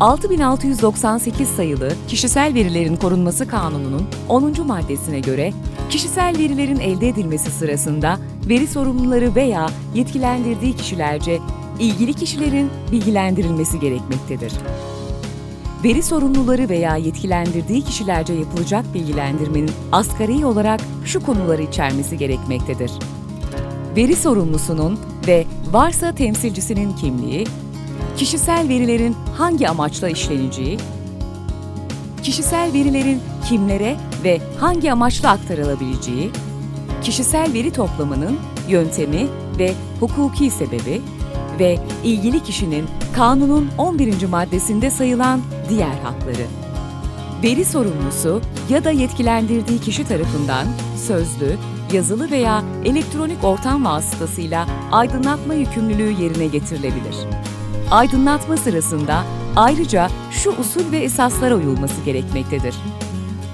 6698 sayılı Kişisel Verilerin Korunması Kanunu'nun 10. maddesine göre kişisel verilerin elde edilmesi sırasında veri sorumluları veya yetkilendirdiği kişilerce ilgili kişilerin bilgilendirilmesi gerekmektedir. Veri sorumluları veya yetkilendirdiği kişilerce yapılacak bilgilendirmenin asgari olarak şu konuları içermesi gerekmektedir. Veri sorumlusunun ve varsa temsilcisinin kimliği, kişisel verilerin hangi amaçla işleneceği, kişisel verilerin kimlere ve hangi amaçla aktarılabileceği, kişisel veri toplamının yöntemi ve hukuki sebebi ve ilgili kişinin kanunun 11. maddesinde sayılan diğer hakları. Veri sorumlusu ya da yetkilendirdiği kişi tarafından sözlü, yazılı veya elektronik ortam vasıtasıyla aydınlatma yükümlülüğü yerine getirilebilir. Aydınlatma sırasında ayrıca şu usul ve esaslara uyulması gerekmektedir.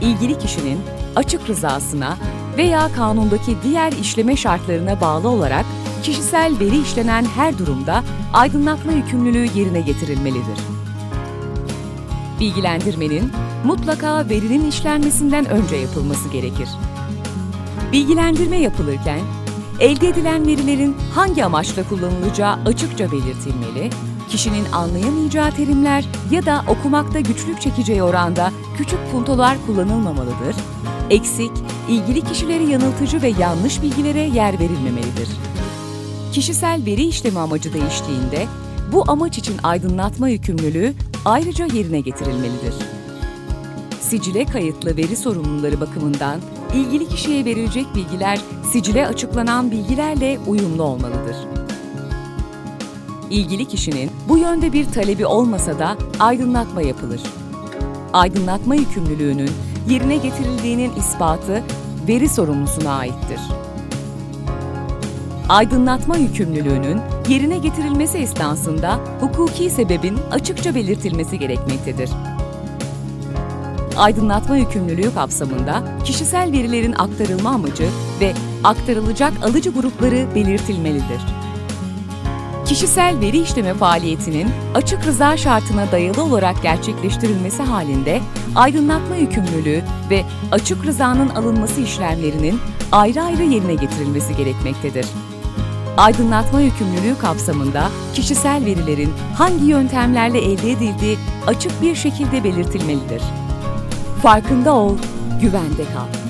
İlgili kişinin açık rızasına veya kanundaki diğer işleme şartlarına bağlı olarak kişisel veri işlenen her durumda aydınlatma yükümlülüğü yerine getirilmelidir. Bilgilendirmenin mutlaka verinin işlenmesinden önce yapılması gerekir. Bilgilendirme yapılırken elde edilen verilerin hangi amaçla kullanılacağı açıkça belirtilmeli, kişinin anlayamayacağı terimler ya da okumakta güçlük çekeceği oranda küçük puntolar kullanılmamalıdır, eksik, ilgili kişileri yanıltıcı ve yanlış bilgilere yer verilmemelidir. Kişisel veri işlemi amacı değiştiğinde bu amaç için aydınlatma yükümlülüğü ayrıca yerine getirilmelidir. Sicile kayıtlı veri sorumluları bakımından ilgili kişiye verilecek bilgiler sicile açıklanan bilgilerle uyumlu olmalıdır. İlgili kişinin bu yönde bir talebi olmasa da aydınlatma yapılır. Aydınlatma yükümlülüğünün yerine getirildiğinin ispatı veri sorumlusuna aittir. Aydınlatma yükümlülüğünün yerine getirilmesi esnasında hukuki sebebin açıkça belirtilmesi gerekmektedir. Aydınlatma yükümlülüğü kapsamında kişisel verilerin aktarılma amacı ve aktarılacak alıcı grupları belirtilmelidir. Kişisel veri işleme faaliyetinin açık rıza şartına dayalı olarak gerçekleştirilmesi halinde aydınlatma yükümlülüğü ve açık rızanın alınması işlemlerinin ayrı ayrı yerine getirilmesi gerekmektedir. Aydınlatma yükümlülüğü kapsamında kişisel verilerin hangi yöntemlerle elde edildiği açık bir şekilde belirtilmelidir. Farkında ol, güvende kal.